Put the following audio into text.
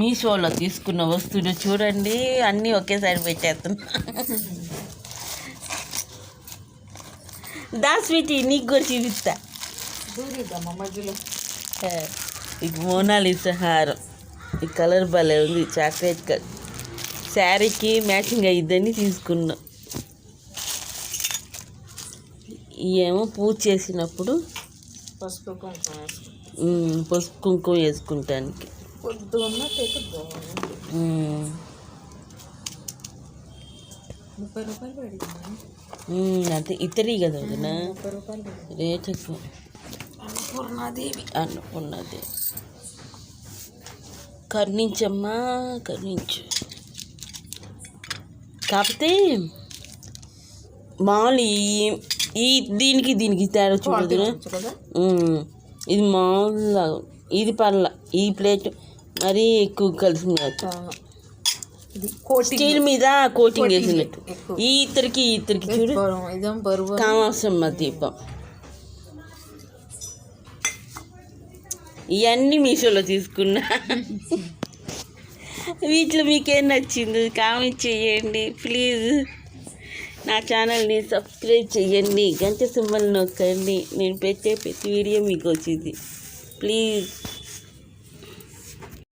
మీషోలో తీసుకున్న వస్తువులు చూడండి అన్నీ ఒకేసారి పెట్టేస్తున్నా. దా స్వీటీ నీకు కూడా చూపిస్తా. మధ్యలో ఇది మోనాలిసా హారం. ఈ కలర్ భలే ఉంది చాక్లెట్ కలర్. శారీకి మ్యాచింగ్ అయ్యిద్దని తీసుకున్నా. ఏమో పూజ చేసినప్పుడు పసుపు కుంకుమ పసుపు కుంకుమ వేసుకుంటానికి. పొద్దున్న టేకు బాగుంది ఉమ్, ముప్పై రూపాయలు పడింది. ఉమ్, అంతే. ఇతరి కదా వదిన ముప్పై రూపాయలు పడింది. రేట్ ఎక్కువ. అన్నపూర్ణాదేవి. అనుకున్నది కరుణించమ్మా కరుణించు. కాకపోతే మామూలు ఈ- దీనికి దీనికి తేడా చూడదు ఇది మామూలుగా ఇది పర్ల ఈ ప్లేట్ మరీ ఎక్కువ కోటింగ్. స్టీల్ మీద కోటింగ్ వేసినట్టు. ఈ ఇద్దరికి ఈ ఇద్దరికి చూడు. కామాసమ్మ దీపం. ఇవన్నీ మీషోలో తీసుకున్నా. వీటిలో మీకేం నచ్చింది? కామెంట్ చేయండి ప్లీజ్. నా ఛానల్ని సబ్స్క్రైబ్ చేయండి గంట సింబల్ నొక్కండి. నేను పెట్టే ప్రతి వీడియో మీకు వచ్చింది. ప్లీజ్